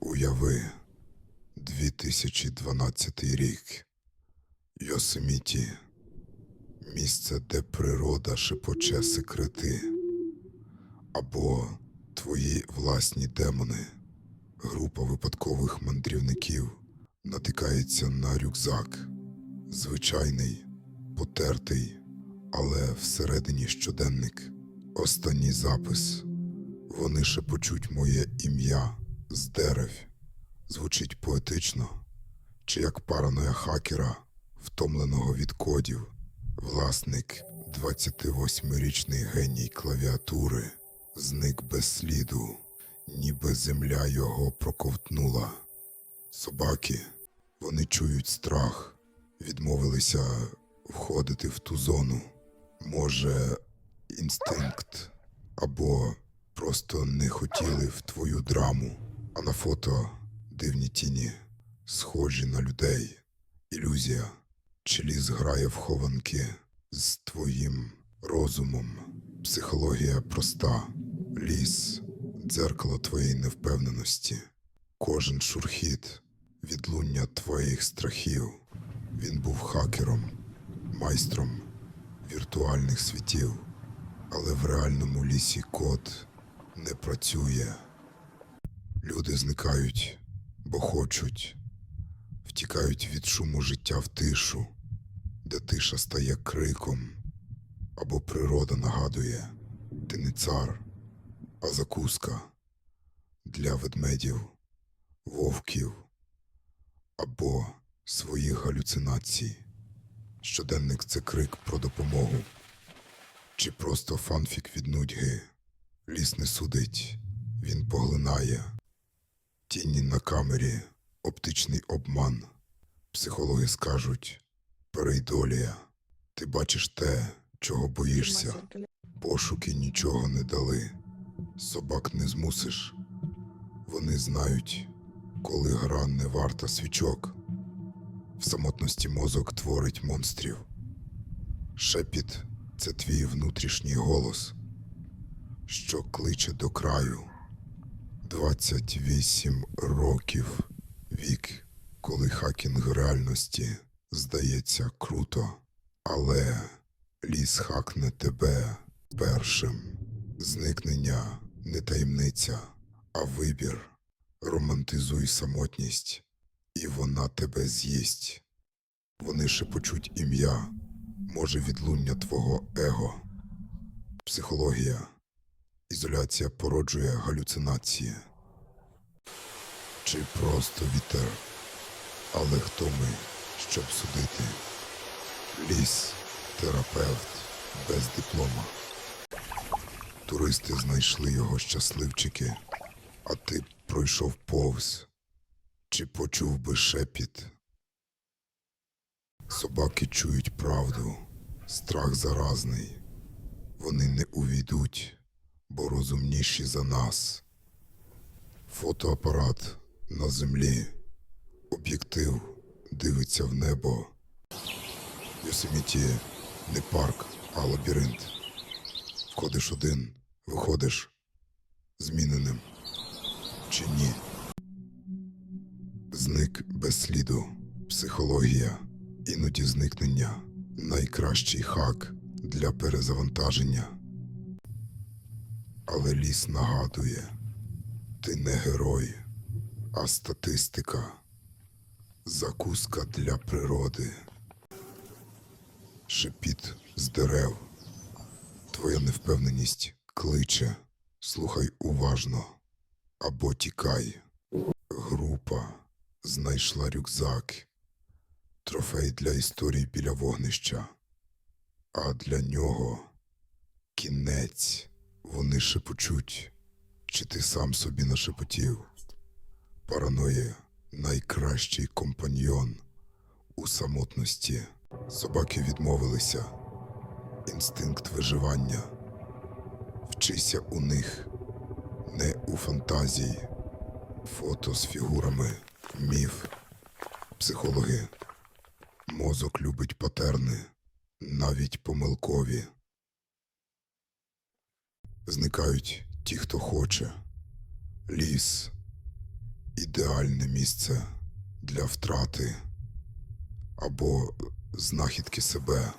Уяви 2012 рік. Йосеміті. Місце, де природа шепоче секрети. Або твої власні демони. Група випадкових мандрівників натикається на рюкзак. Звичайний, потертий, але всередині щоденник. Останній запис. Вони шепочуть моє ім'я з дерев. Звучить поетично, чи як параноя хакера, втомленого від кодів, власник 28-річний геній клавіатури, зник без сліду, ніби земля його проковтнула. Собаки, вони чують страх, відмовилися входити в ту зону. Може, інстинкт або просто не хотіли в твою драму. А на фото дивні тіні, схожі на людей. Ілюзія. Чи ліс грає в хованки з твоїм розумом. Психологія проста. Ліс дзеркало твоєї невпевненості. Кожен шурхіт відлуння твоїх страхів. Він був хакером, майстром віртуальних світів, але в реальному лісі код не працює. Люди зникають, бо хочуть, втікають від шуму життя в тишу, де тиша стає криком, або природа нагадує, ти не цар, а закуска для ведмедів, вовків або своїх галюцинацій. Щоденник це крик про допомогу, чи просто фанфік від нудьги. Ліс не судить, він поглинає. Тіні на камері, оптичний обман. Психологи скажуть перейдолія. Ти бачиш те, чого боїшся. Пошуки нічого не дали. Собак не змусиш. Вони знають, коли гра не варта свічок. В самотності мозок творить монстрів. Шепіт це твій внутрішній голос, що кличе до краю. 28 років вік, коли хакінг реальності здається круто, але ліс хакне тебе першим. Зникнення не таємниця, а вибір. Романтизуй самотність, і вона тебе з'їсть. Вони шепочуть ім'я, може відлуння твого его. Психологія. Ізоляція породжує галюцинації. Чи просто вітер. Але хто ми, щоб судити? Ліс, терапевт без диплома. Туристи знайшли його щасливчики, а ти пройшов повз. Чи почув би шепіт? Собаки чують правду, страх заразний. Вони не увійдуть, бо розумніші за нас. Фотоапарат на землі, об'єктив дивиться в небо. Йосеміті не парк, а лабіринт. Входиш один, виходиш зміненим. Чи ні? Зник без сліду. Психологія, іноді зникнення. Найкращий хак для перезавантаження. Але ліс нагадує, ти не герой, а статистика. Закуска для природи. Шепіт з дерев. Твоя невпевненість кличе. Слухай уважно або тікай. Група знайшла рюкзак, трофей для історії біля вогнища. А для нього кінець. Вони шепочуть, чи ти сам собі нашепотів. Параноя найкращий компаньйон у самотності. Собаки відмовилися. Інстинкт виживання. Вчися у них, не у фантазії. Фото з фігурами, міф, психологи. Мозок любить патерни, навіть помилкові. Зникають ті, хто хоче. Ліс ідеальне місце для втрати або знахідки себе.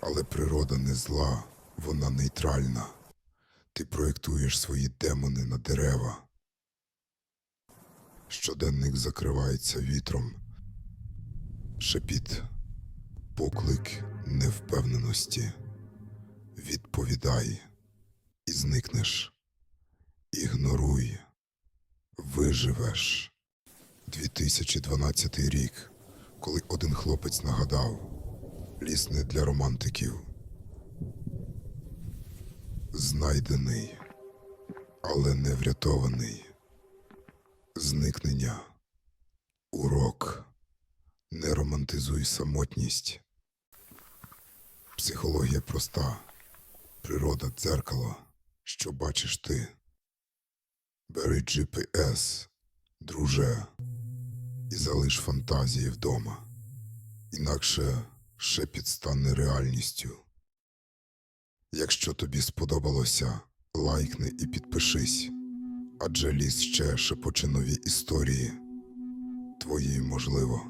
Але природа не зла, вона нейтральна. Ти проєктуєш свої демони на дерева. Щоденник закривається вітром. Шепіт, поклик невпевненості. Відповідай зникнеш. Ігноруй, виживеш. 2012 рік, коли один хлопець нагадав: ліс не для романтиків. Знайдений, але не врятований. Зникнення. Урок. Не романтизуй самотність. Психологія проста. Природа дзеркало, що бачиш ти. Бери GPS, друже, і залиш фантазії вдома. Інакше шепіт стане реальністю. Якщо тобі сподобалося, лайкни і підпишись, адже ліс ще шепоче нові історії. Твої можливо.